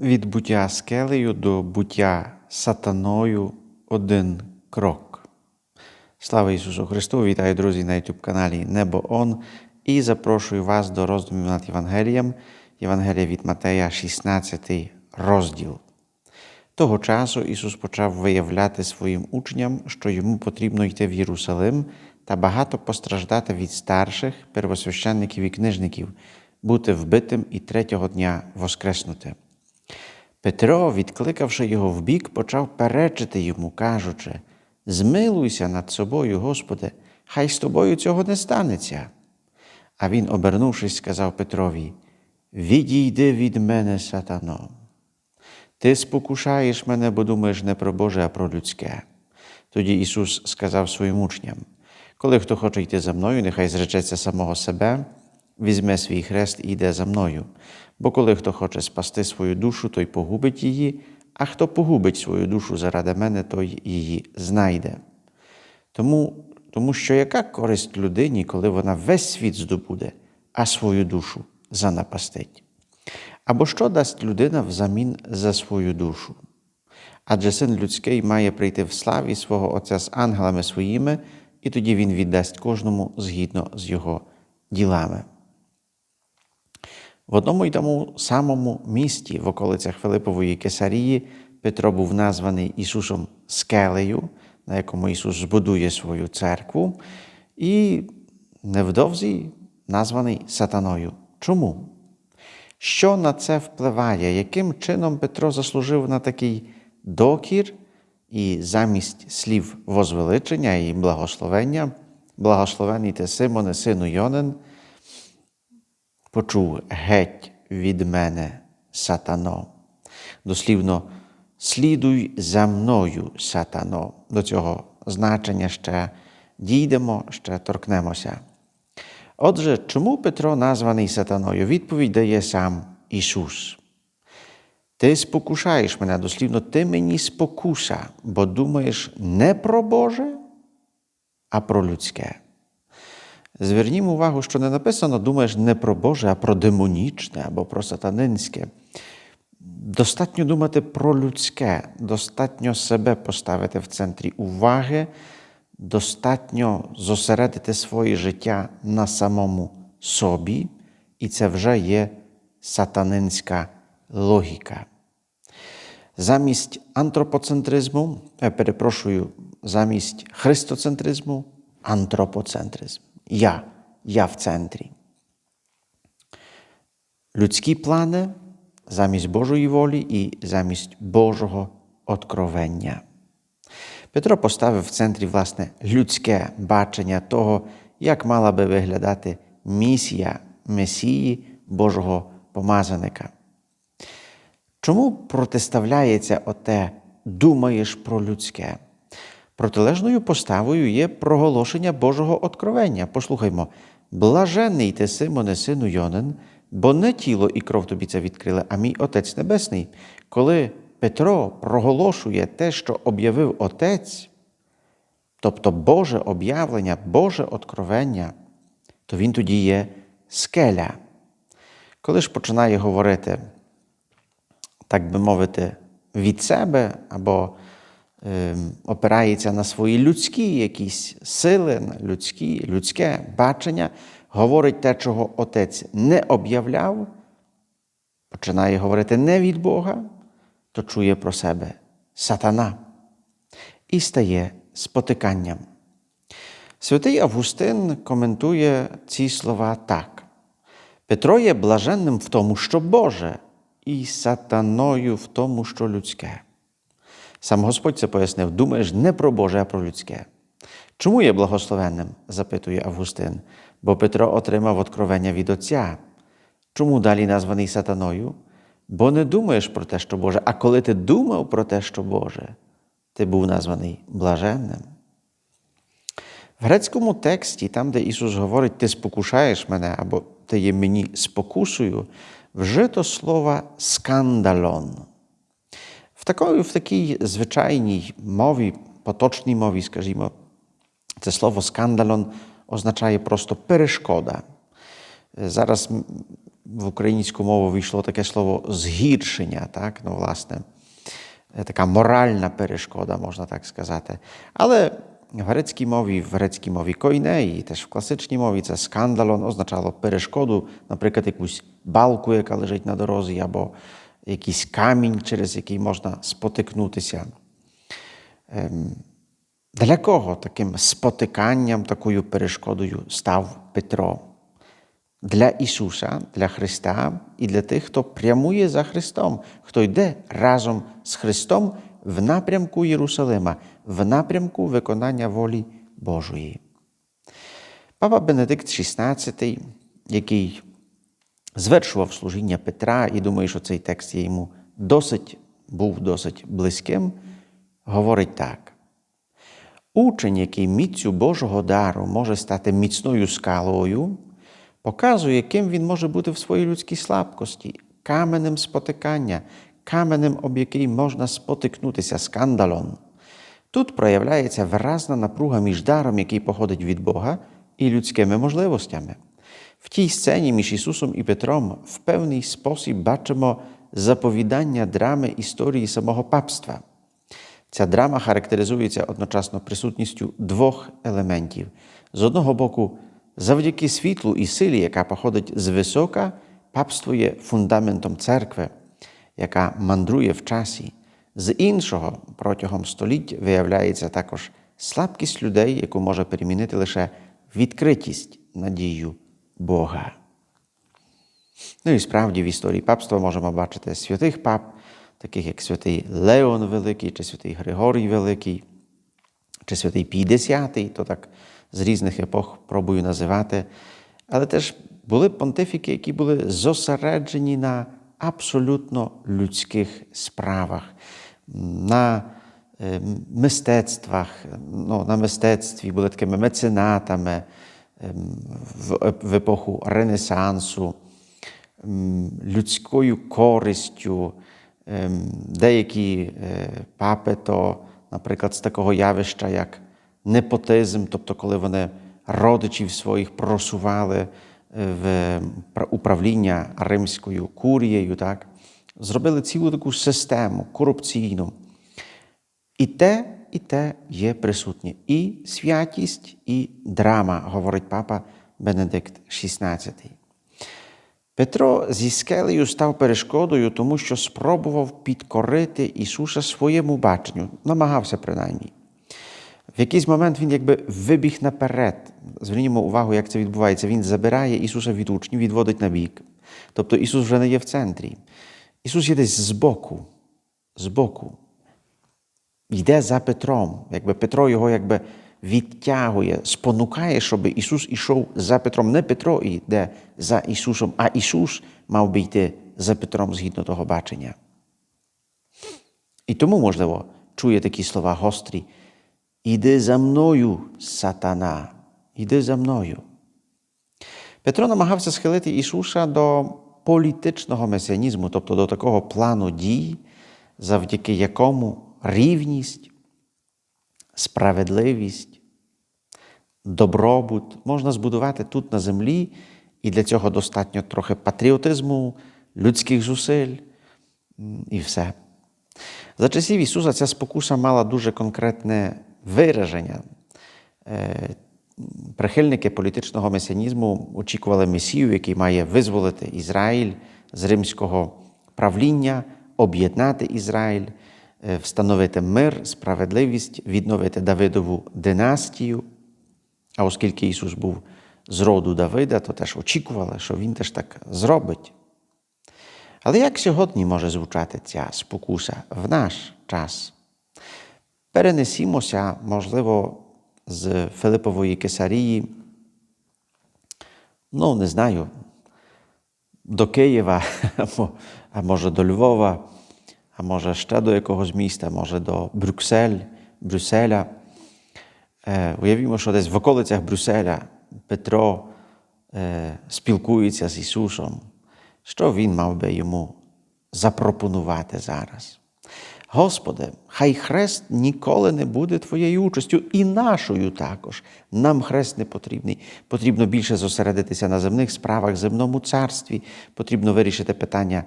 Від буття скелею до буття сатаною один крок. Слава Ісусу Христу! Вітаю, друзі, на youtube каналі Небо Он і запрошую вас до роздумів над Євангелієм. Євангелія від Матея, 16 розділ. Того часу Ісус почав виявляти своїм учням, що йому потрібно йти в Єрусалим та багато постраждати від старших, первосвященників і книжників, бути вбитим і третього дня воскреснути. Петро, відкликавши його вбік, почав перечити йому, кажучи: Змилуйся над собою, Господи, хай з тобою цього не станеться. А він, обернувшись, сказав Петрові: Відійди від мене, сатано. Ти спокушаєш мене, бо думаєш не про Боже, а про людське. Тоді Ісус сказав своїм учням: Коли хто хоче йти за мною, нехай зречеться самого себе, візьме свій хрест і йде за мною. Бо коли хто хоче спасти свою душу, той погубить її, а хто погубить свою душу заради мене, той її знайде. Тому, тому що яка користь людині, коли вона весь світ здобуде, а свою душу занапастить? Або що дасть людина взамін за свою душу? Адже син людський має прийти в славі свого Отця з ангелами своїми, і тоді він віддасть кожному згідно з його ділами. В одному й тому самому місті, в околицях Филипової Кесарії, Петро був названий Ісусом Скелею, на якому Ісус збудує свою церкву, і невдовзі названий Сатаною. Чому? Що на це впливає? Яким чином Петро заслужив на такий докір і замість слів возвеличення і благословення, благословений ти Симоне, сину Йонин, почув геть від мене, сатано. Дослівно, слідуй за мною, сатано. До цього значення ще дійдемо, ще торкнемося. Отже, чому Петро названий сатаною? Відповідь дає сам Ісус. Ти спокушаєш мене, дослівно, ти мені спокуса, бо думаєш не про Боже, а про людське. Звернімо увагу, що не написано думаєш не про Боже, а про демонічне або про сатанинське. Достатньо думати про людське, достатньо себе поставити в центрі уваги, достатньо зосередити своє життя на самому собі, і це вже є сатанинська логіка. Замість антропоцентризму, я перепрошую, замість христоцентризму антропоцентризм. Я, я в центрі. Людські плани замість Божої волі і замість Божого откровення. Петро поставив в центрі власне людське бачення того, як мала би виглядати місія Месії Божого помазаника. Чому протиставляється оте думаєш про людське? Протилежною поставою є проголошення Божого откровення. Послухаймо, блаженний ти, Симоне, сину Йонин, бо не тіло і кров тобі це відкрили, а мій Отець Небесний. Коли Петро проголошує те, що об'явив Отець, тобто Боже об'явлення, Боже откровення, то він тоді є скеля. Коли ж починає говорити, так би мовити, від себе або опирається на свої людські якісь сили, на людські, людське бачення, говорить те, чого Отець не об'являв, починає говорити не від Бога, то чує про себе сатана і стає спотиканням. Святий Августин коментує ці слова так. Петро є блаженним в тому, що Боже, і сатаною в тому, що людське. Сам Господь це пояснив: думаєш не про Боже, а про людське. Чому є благословенним? запитує Августин, бо Петро отримав откровення від Отця. Чому далі названий сатаною? Бо не думаєш про те, що Боже, а коли ти думав про те, що Боже, ти був названий блаженним. В грецькому тексті, там, де Ісус говорить, ти спокушаєш мене, або ти є мені спокусою, вжито слово скандалон. В такій, в такій звичайній мові, поточній мові, скажімо, це слово скандалон означає просто перешкода. Зараз в українську мову війшло таке слово згіршення, так? ну, власне, така моральна перешкода, можна так сказати. Але в грецькій мові, в грецькій мові койне, і теж в класичній мові це скандалон означало перешкоду, наприклад, якусь балку, яка лежить на дорозі, або якийсь камінь, через який можна спотикнутися. Ем, Для кого таким спотиканням, такою перешкодою став Петро? Для Ісуса, для Христа і для тих, хто прямує за Христом, хто йде разом з Христом в напрямку Єрусалима, в напрямку виконання волі Божої. Папа Бенедикт XVI, який звершував служіння Петра, і думаю, що цей текст є йому досить був досить близьким, говорить так. Учень, який міцю Божого дару може стати міцною скалою, показує, ким він може бути в своїй людській слабкості, каменем спотикання, каменем, об який можна спотикнутися скандалом. Тут проявляється виразна напруга між даром, який походить від Бога, і людськими можливостями. В тій сцені між Ісусом і Петром в певний спосіб бачимо заповідання драми історії самого папства. Ця драма характеризується одночасно присутністю двох елементів. З одного боку, завдяки світлу і силі, яка походить з висока, папство є фундаментом церкви, яка мандрує в часі. З іншого, протягом століть виявляється також слабкість людей, яку може перемінити лише відкритість надію Бога. Ну і справді в історії папства можемо бачити святих пап, таких як святий Леон Великий, чи святий Григорій Великий, чи святий П'ятдесятий, то так з різних епох пробую називати. Але теж були понтифіки, які були зосереджені на абсолютно людських справах, на мистецтвах, ну, на мистецтві були такими меценатами в, в епоху Ренесансу, людською користю. Деякі папи, то, наприклад, з такого явища, як непотизм, тобто, коли вони родичів своїх просували в управління римською курією, так, зробили цілу таку систему корупційну. І те, і те є присутнє. І святість, і драма, говорить папа Бенедикт XVI. Петро зі скелею став перешкодою, тому що спробував підкорити Ісуса своєму баченню, намагався принаймні. В якийсь момент він якби вибіг наперед. Звернімо увагу, як це відбувається. Він забирає Ісуса від учнів, відводить на бік. Тобто Ісус вже не є в центрі. Ісус є десь збоку, збоку. Йде за Петром. Якби Петро його якби відтягує, спонукає, щоб Ісус ішов за Петром. Не Петро йде за Ісусом, а Ісус мав би йти за Петром згідно того бачення. І тому, можливо, чує такі слова гострі. Іди за мною, сатана, іди за мною. Петро намагався схилити Ісуса до політичного месіанізму, тобто до такого плану дій, завдяки якому рівність, справедливість, добробут можна збудувати тут на землі, і для цього достатньо трохи патріотизму, людських зусиль і все. За часів Ісуса ця спокуса мала дуже конкретне вираження. Прихильники політичного месіанізму очікували Месію, який має визволити Ізраїль з римського правління, об'єднати Ізраїль, встановити мир, справедливість, відновити Давидову династію. А оскільки Ісус був з роду Давида, то теж очікували, що Він теж так зробить. Але як сьогодні може звучати ця спокуса в наш час? Перенесімося, можливо, з Филипової Кесарії, ну, не знаю, до Києва, а може до Львова, а може ще до якогось міста, може до Брюксель, Брюсселя. Е, Уявімо, що десь в околицях Брюсселя Петро е, спілкується з Ісусом. Що Він мав би йому запропонувати зараз? Господи, хай хрест ніколи не буде Твоєю участю і нашою також. Нам хрест не потрібний. Потрібно більше зосередитися на земних справах, земному царстві. Потрібно вирішити питання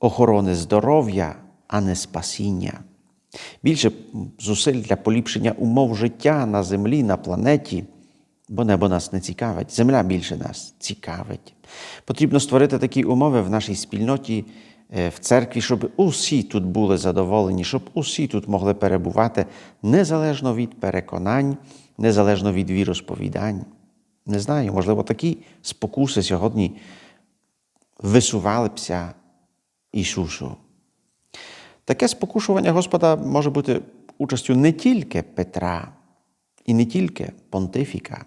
охорони здоров'я, а не спасіння. Більше зусиль для поліпшення умов життя на землі, на планеті, бо небо нас не цікавить, земля більше нас цікавить. Потрібно створити такі умови в нашій спільноті, е, в церкві, щоб усі тут були задоволені, щоб усі тут могли перебувати незалежно від переконань, незалежно від віросповідань. Не знаю, можливо, такі спокуси сьогодні висували бся Ісусу. Таке спокушування Господа може бути участю не тільки Петра і не тільки понтифіка.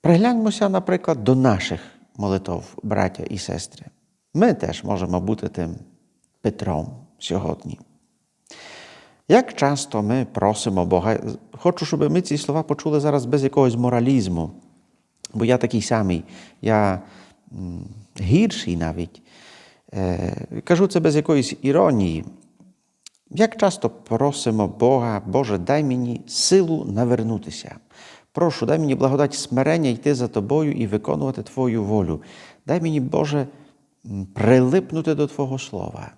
Пригляньмося, наприклад, до наших молитов, браття і сестри. Ми теж можемо бути тим Петром сьогодні. Як часто ми просимо Бога, хочу, щоб ми ці слова почули зараз без якогось моралізму, бо я такий самий, я гірший навіть. Е, Кажу це без якоїсь іронії. Як часто просимо Бога, Боже, дай мені силу навернутися. Прошу, дай мені благодать смирення йти за тобою і виконувати Твою волю. Дай мені, Боже, прилипнути до Твого Слова.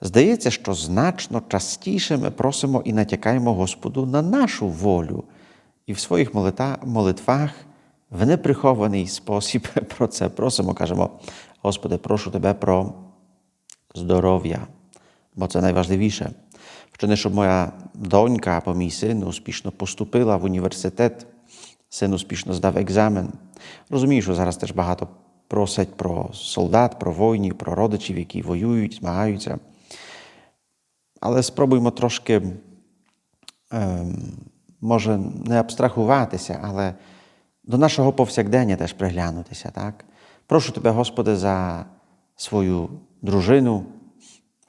Здається, що значно частіше ми просимо і натякаємо Господу на нашу волю, і в своїх молитвах в неприхований спосіб про це просимо, кажемо, Господи, прошу Тебе про здоров'я, бо це найважливіше. Вчини, щоб моя донька або мій син успішно поступила в університет, син успішно здав екзамен. Розумію, що зараз теж багато просять про солдат, про воїнів, про родичів, які воюють, змагаються. Але спробуймо трошки, ем, може, не абстрахуватися, але до нашого повсякдення теж приглянутися. Так? Прошу тебе, Господи, за свою дружину,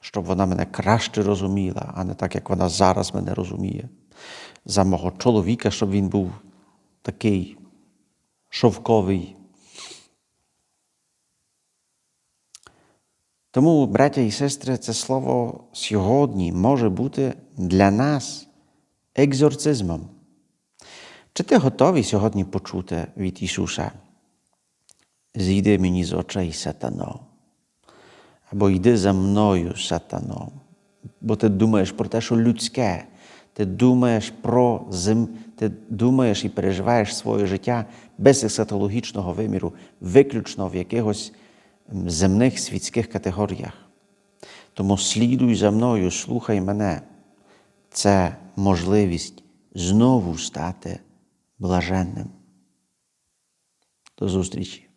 щоб вона мене краще розуміла, а не так, як вона зараз мене розуміє. За мого чоловіка, щоб він був такий шовковий. Тому, браття і сестри, це слово сьогодні може бути для нас екзорцизмом. Чи ти готовий сьогодні почути від Ісуса? Зійди мені з очей сатано, або йди за мною, сатано. Бо ти думаєш про те, що людське, ти думаєш про зем... ти думаєш і переживаєш своє життя без есатологічного виміру, виключно в якихось земних світських категоріях. Тому слідуй за мною, слухай мене. Це можливість знову стати блаженним. До зустрічі!